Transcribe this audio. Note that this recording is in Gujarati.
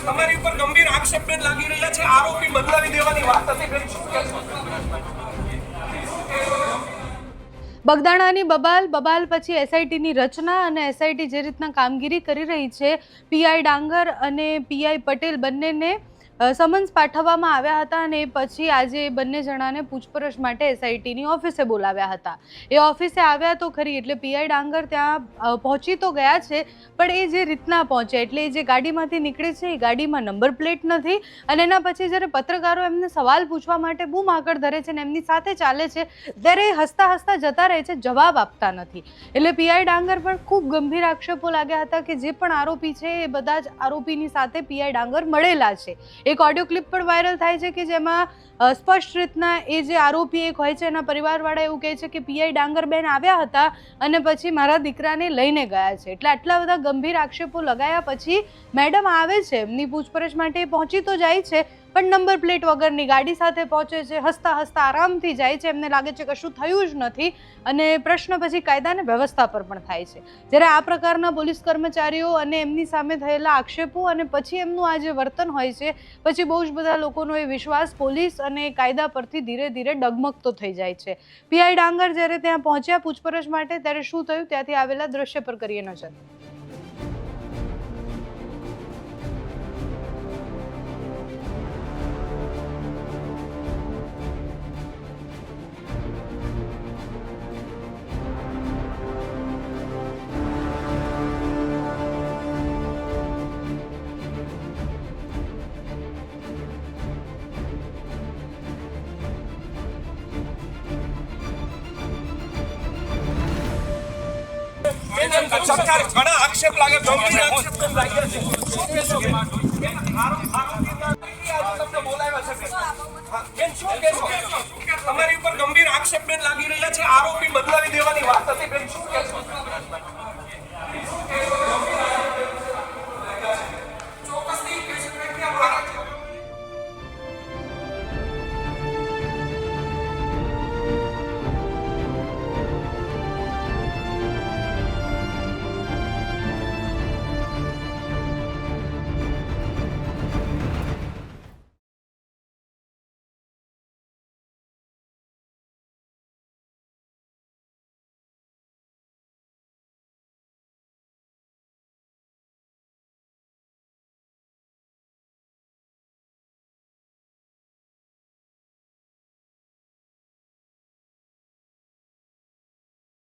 તમારી ઉપર ગંભીર આક્ષેપ લાગી રહ્યા છે આરોપી બદલાવી દેવાની વાત હતી? બગદાણાની બબાલ બબાલ પછી એસઆઈટીની રચના અને એસઆઈટી જે રીતના કામગીરી કરી રહી છે પીઆઈ ડાંગર અને પીઆઈ પટેલ બંનેને સમન્સ પાઠવવામાં આવ્યા હતા અને પછી આજે એ બંને જણાને પૂછપરછ માટે એસઆઈટીની ઓફિસે બોલાવ્યા હતા. એ ઓફિસે આવ્યા તો ખરી એટલે પીઆઈ ડાંગર ત્યાં પહોંચી તો ગયા છે, પણ એ જે રીતના પહોંચે એટલે એ જે ગાડીમાંથી નીકળે છે, એ ગાડીમાં નંબર પ્લેટ નથી અને એના પછી જ્યારે પત્રકારો એમને સવાલ પૂછવા માટે બૂમ આગળ ધરે છે ને એમની સાથે ચાલે છે, ત્યારે એ હસતા હસતા જતા રહે છે, જવાબ આપતા નથી. એટલે પીઆઈ ડાંગર પણ ખૂબ ગંભીર આક્ષેપો લાગ્યા હતા કે જે પણ આરોપી છે એ બધા જ આરોપીની સાથે પીઆઈ ડાંગર મળેલા છે. એક ઓડિયો ક્લિપ પણ વાયરલ થાય છે કે જેમાં સ્પષ્ટ રીતના એ જે આરોપી એક હોય છે એના પરિવારવાળા એવું કહે છે કે પીઆઈ ડાંગરબેન આવ્યા હતા અને પછી મારા દીકરાને લઈને ગયા છે. એટલે આટલા બધા ગંભીર આક્ષેપો લગાયા પછી મેડમ આવે છે, એમની પૂછપરછ માટે પહોંચી તો જાય છે પણ નંબર પ્લેટ વગરની ગાડી સાથે પહોંચે છે, હસતા હસતા આરામથી જાય છે. એમને લાગે છે કશું થયું જ નથી અને પ્રશ્ન પછી કાયદાને વ્યવસ્થા પર પણ થાય છે. જ્યારે આ પ્રકારના પોલીસ કર્મચારીઓ અને એમની સામે થયેલા આક્ષેપો અને પછી એમનું આ જે વર્તન હોય છે, પછી બહુ જ બધા લોકોનો એ વિશ્વાસ પોલીસ અને કાયદા પરથી ધીરે ધીરે ડગમગતો થઈ જાય છે. પીઆઈ ડાંગર જ્યારે ત્યાં પહોંચ્યા પૂછપરછ માટે, ત્યારે શું થયું? ત્યાંથી આવેલા દ્રશ્ય પર કરીએ નજર. સરકાર ઘણા આક્ષેપ લાગે ગંભીર આક્ષેપ લાગ્યા છે? તમારી ઉપર ગંભીર આક્ષેપ બેન લાગી રહ્યા છે. આરોપી બદલાવી દેવાની વાત હતી બેન. શું કહેશો?